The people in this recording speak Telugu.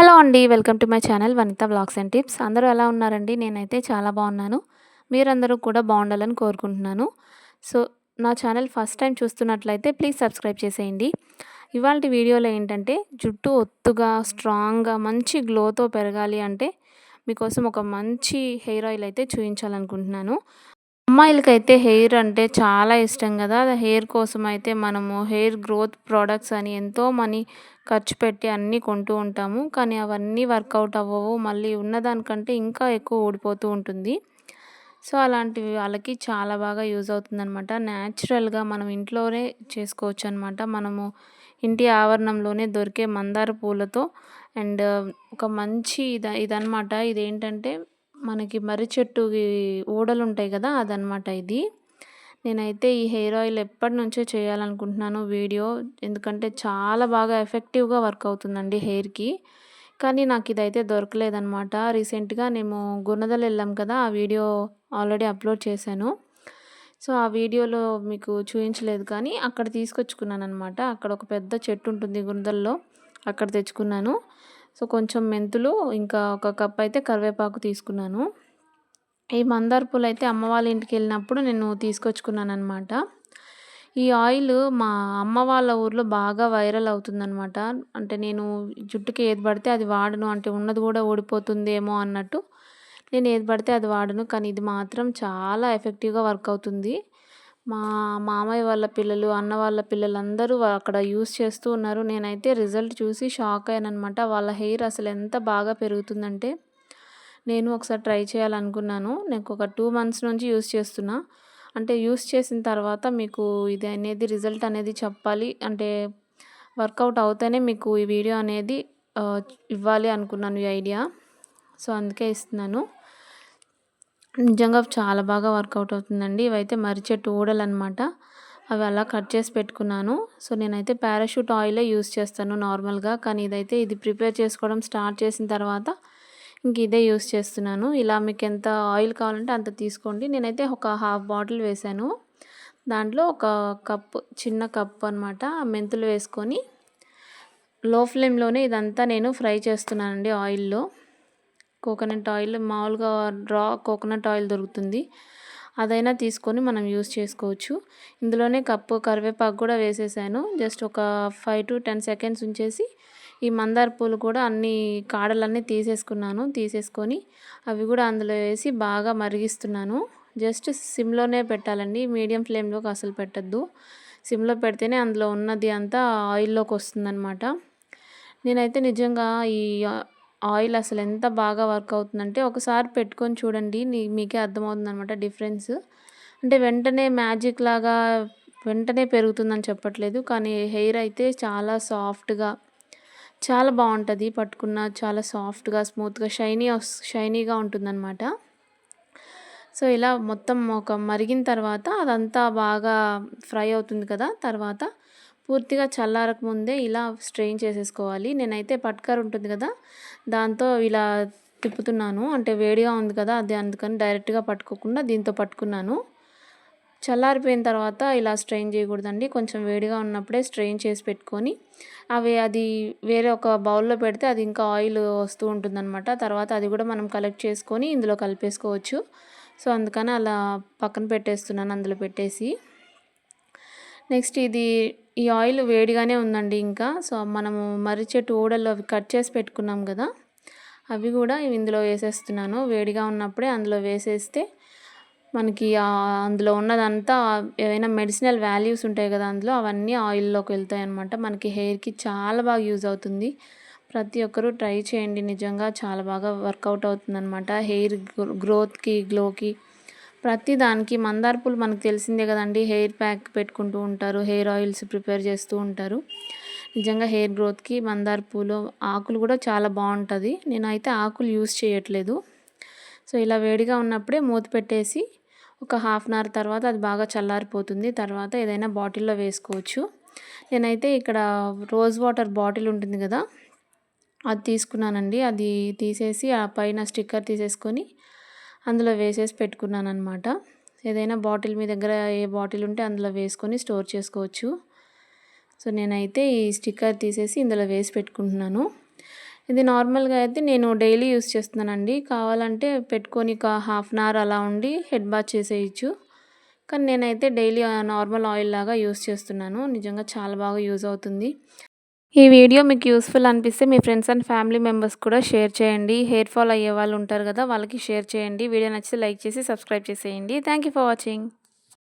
హలో అండి welcome to my channel Vanitha vlogs and tips. అందరూ ఎలా ఉన్నారండి? నేనైతే చాలా బాగున్నాను. మీరందరూ కూడా బాగుండాలని కోరుకుంటున్నాను. సో నా ఛానల్ ఫస్ట్ టైం చూస్తున్నట్లయితే ప్లీజ్ సబ్స్క్రైబ్ చేసేయండి. ఇవాళ వీడియోలో ఏంటంటే జుట్టు ఒత్తుగా స్ట్రాంగ్గా మంచి గ్లోతో పెరగాలి అంటే మీకోసం ఒక మంచి హెయిర్ ఆయిల్ అయితే చూపించాలనుకుంటున్నాను అమ్మాయిలకైతే హెయిర్ అంటే చాలా ఇష్టం కదా. హెయిర్ కోసం అయితే మనము హెయిర్ గ్రోత్ ప్రోడక్ట్స్ అని ఎంతో మనీ ఖర్చు పెట్టి అన్నీ కొంటూ ఉంటాము. కానీ అవన్నీ వర్కౌట్ అవ్వవు. మళ్ళీ ఉన్నదానికంటే ఇంకా ఎక్కువ ఊడిపోతూ ఉంటుంది. సో అలాంటివి వాళ్ళకి చాలా బాగా యూజ్ అవుతుందనమాట న్యాచురల్గా మనం ఇంట్లోనే చేసుకోవచ్చు అనమాట మనము ఇంటి ఆవరణంలోనే దొరికే మందార పూలతో అండ్ ఒక మంచి ఇది ఇదనమాట ఇదేంటంటే మనకి మర్రి చెట్టు ఊడలు ఉంటాయి కదా అదనమాట ఇది. నేనైతే ఈ హెయిర్ ఆయిల్ ఎప్పటి నుంచో చేయాలనుకుంటున్నాను వీడియో. ఎందుకంటే చాలా బాగా ఎఫెక్టివ్గా వర్క్ అవుతుందండి హెయిర్కి. కానీ నాకు ఇదైతే దొరకలేదనమాట రీసెంట్గా మేము గుణదలు వెళ్ళాం కదా ఆ వీడియో ఆల్రెడీ అప్లోడ్ చేశాను. సో ఆ వీడియోలో మీకు చూపించలేదు కానీ అక్కడ తీసుకొచ్చుకున్నాను అనమాట అక్కడ ఒక పెద్ద చెట్టు ఉంటుంది గుణదల్లో అక్కడ తెచ్చుకున్నాను. సో కొంచెం మెంతులు ఇంకా ఒక కప్ అయితే కరివేపాకు తీసుకున్నాను. ఈ మందార పూలు అయితే అమ్మ వాళ్ళ ఇంటికి వెళ్ళినప్పుడు నేను తీసుకొచ్చుకున్నాను అనమాట ఈ ఆయిల్ మా అమ్మ వాళ్ళ ఊర్లో బాగా వైరల్ అవుతుందనమాట అంటే నేను జుట్టుకి ఏది పడితే అది వాడను అంటే ఉన్నది కూడా ఓడిపోతుందేమో అన్నట్టు నేను ఏది పడితే అది వాడను కానీ ఇది మాత్రం చాలా ఎఫెక్టివ్గా వర్క్ అవుతుంది. మా మామయ్య వాళ్ళ పిల్లలు అన్న వాళ్ళ పిల్లలు అందరూ అక్కడ యూస్ చేస్తూ ఉన్నారు. నేనైతే రిజల్ట్ చూసి షాక్ అయ్యానమాట వాళ్ళ హెయిర్ అసలు ఎంత బాగా పెరుగుతుందంటే నేను ఒకసారి ట్రై చేయాలనుకున్నాను. నాకు ఒక టూ మంత్స్ నుంచి యూస్ చేస్తున్నా. అంటే యూస్ చేసిన తర్వాత మీకు ఇది అనేది రిజల్ట్ అనేది చెప్పాలి. అంటే వర్కౌట్ అవుతేనే మీకు ఈ వీడియో అనేది ఇవ్వాలి అనుకున్నాను ఈ ఐడియా. సో అందుకే ఇస్తున్నాను. నిజంగా చాలా బాగా వర్కౌట్ అవుతుందండి. ఇవైతే మర్రి ఊడలు అనమాట అవి అలా కట్ చేసి పెట్టుకున్నాను. సో నేనైతే పారాషూట్ ఆయిలే యూస్ చేస్తాను నార్మల్గా. కానీ ఇదైతే ఇది ప్రిపేర్ చేసుకోవడం స్టార్ట్ చేసిన తర్వాత ఇంక ఇదే యూస్ చేస్తున్నాను. ఇలా మీకు ఎంత ఆయిల్ కావాలంటే అంత తీసుకోండి. నేనైతే ఒక హాఫ్ బాటిల్ వేసాను. దాంట్లో ఒక కప్ చిన్న కప్ అనమాట మెంతులు వేసుకొని లో ఫ్లేమ్లోనే ఇదంతా నేను ఫ్రై చేస్తున్నానండి ఆయిల్లో. కోకోనట్ ఆయిల్ మామూలుగా రా కోకోనట్ ఆయిల్ దొరుకుతుంది. అదైనా తీసుకొని మనం యూస్ చేసుకోవచ్చు. ఇందులోనే కప్పు కరివేపాకు కూడా వేసేసాను. జస్ట్ ఒక ఫైవ్ టు టెన్ సెకండ్స్ ఉంచేసి ఈ మందార పూలు కూడా అన్ని కాడలన్నీ తీసేసుకున్నాను. తీసేసుకొని అవి కూడా అందులో వేసి బాగా మరిగిస్తున్నాను. జస్ట్ సిమ్లోనే పెట్టాలండి. మీడియం ఫ్లేమ్లోకి అసలు పెట్టద్దు. సిమ్లో పెడితేనే అందులో ఉన్నది అంతా ఆయిల్లోకి వస్తుందన్నమాట. నేనైతే నిజంగా ఈ ఆయిల్ అసలు ఎంత బాగా వర్క్ అవుతుందంటే ఒకసారి పెట్టుకొని చూడండి మీకే అర్థమవుతుంది అనమాట డిఫరెన్స్. అంటే వెంటనే మ్యాజిక్ లాగా వెంటనే పెరుగుతుందని చెప్పట్లేదు కానీ హెయిర్ అయితే చాలా సాఫ్ట్గా చాలా బాగుంటుంది పట్టుకున్న చాలా సాఫ్ట్గా స్మూత్గా షైనీ షైనీగా ఉంటుందన్నమాట. సో ఇలా మొత్తం ఒక మరిగిన తర్వాత అదంతా బాగా ఫ్రై అవుతుంది కదా తర్వాత పూర్తిగా చల్లారక ముందే ఇలా స్ట్రెయిన్ చేసేసుకోవాలి. నేనైతే పట్కర్ ఉంటుంది కదా దాంతో ఇలా తిప్పుతున్నాను. అంటే వేడిగా ఉంది కదా అది అందుకని డైరెక్ట్గా పట్టుకోకుండా దీంతో పట్టుకున్నాను. చల్లారిపోయిన తర్వాత ఇలా స్ట్రెయిన్ చేయకూడదండి. కొంచెం వేడిగా ఉన్నప్పుడే స్ట్రెయిన్ చేసి పెట్టుకొని అవి అది వేరే ఒక బౌల్లో పెడితే అది ఇంకా ఆయిల్ వస్తూ ఉంటుందన్నమాట. తర్వాత అది కూడా మనం కలెక్ట్ చేసుకొని ఇందులో కలిపేసుకోవచ్చు. సో అందుకని అలా పక్కన పెట్టేస్తున్నాను అందులో పెట్టేసి. నెక్స్ట్ ఇది ఈ ఆయిల్ వేడిగానే ఉందండి ఇంకా. సో మనము మర్రి చెట్టు అవి కట్ చేసి పెట్టుకున్నాం కదా అవి కూడా ఇందులో వేసేస్తున్నాను. వేడిగా ఉన్నప్పుడే అందులో వేసేస్తే మనకి అందులో ఉన్నదంతా ఏవైనా మెడిసినల్ వాల్యూస్ ఉంటాయి కదా అందులో అవన్నీ ఆయిల్లోకి వెళ్తాయి అనమాట మనకి హెయిర్కి చాలా బాగా యూజ్ అవుతుంది. ప్రతి ఒక్కరూ ట్రై చేయండి నిజంగా చాలా బాగా వర్కౌట్ అవుతుందన్నమాట. హెయిర్ గ్రోత్కి గ్లోకి ప్రతి దానికి మందార పూలు మనకు తెలిసిందే కదండి. హెయిర్ ప్యాక్ పెట్టుకుంటూ ఉంటారు హెయిర్ ఆయిల్స్ ప్రిపేర్ చేస్తూ ఉంటారు. నిజంగా హెయిర్ గ్రోత్కి మందార పూలు ఆకులు కూడా చాలా బాగుంటుంది. నేనైతే ఆకులు యూస్ చేయట్లేదు. సో ఇలా వేడిగా ఉన్నప్పుడే మూత పెట్టేసి ఒక హాఫ్ అన్ అవర్ తర్వాత అది బాగా చల్లారిపోతుంది. తర్వాత ఏదైనా బాటిల్లో వేసుకోవచ్చు. నేనైతే ఇక్కడ రోజ్ వాటర్ బాటిల్ ఉంటుంది కదా అది తీసుకున్నానండి. అది తీసేసి ఆ పైన స్టిక్కర్ తీసేసుకొని అందులో వేసేసి పెట్టుకున్నాను అనమాట ఏదైనా బాటిల్ మీ దగ్గర ఏ బాటిల్ ఉంటే అందులో వేసుకొని స్టోర్ చేసుకోవచ్చు సో నేనైతే ఈ స్టిక్కర్ తీసేసి ఇందులో వేసి పెట్టుకుంటున్నాను ఇది నార్మల్‌గా అయితే నేను డైలీ యూస్ చేస్తున్నానండి. కావాలంటే పెట్టుకొని ఒక హాఫ్ అన్ అవర్ అలా ఉండి హెడ్ బాత్ చేసేయచ్చు కానీ నేనైతే డైలీ నార్మల్ ఆయిల్ లాగా యూజ్ చేస్తున్నాను. నిజంగా చాలా బాగా యూజ్ అవుతుంది. ఈ వీడియో మీకు యూస్ఫుల్ అనిపిస్తే మీ ఫ్రెండ్స్ అండ్ ఫ్యామిలీ మెంబర్స్ కూడా షేర్ చేయండి. హెయిర్ ఫాల్ అయ్యే వాళ్ళు ఉంటారు కదా! వాళ్ళకి షేర్ చేయండి. వీడియో నచ్చితే లైక్ చేసి సబ్స్క్రైబ్ చేసేయండి. Thank you for watching.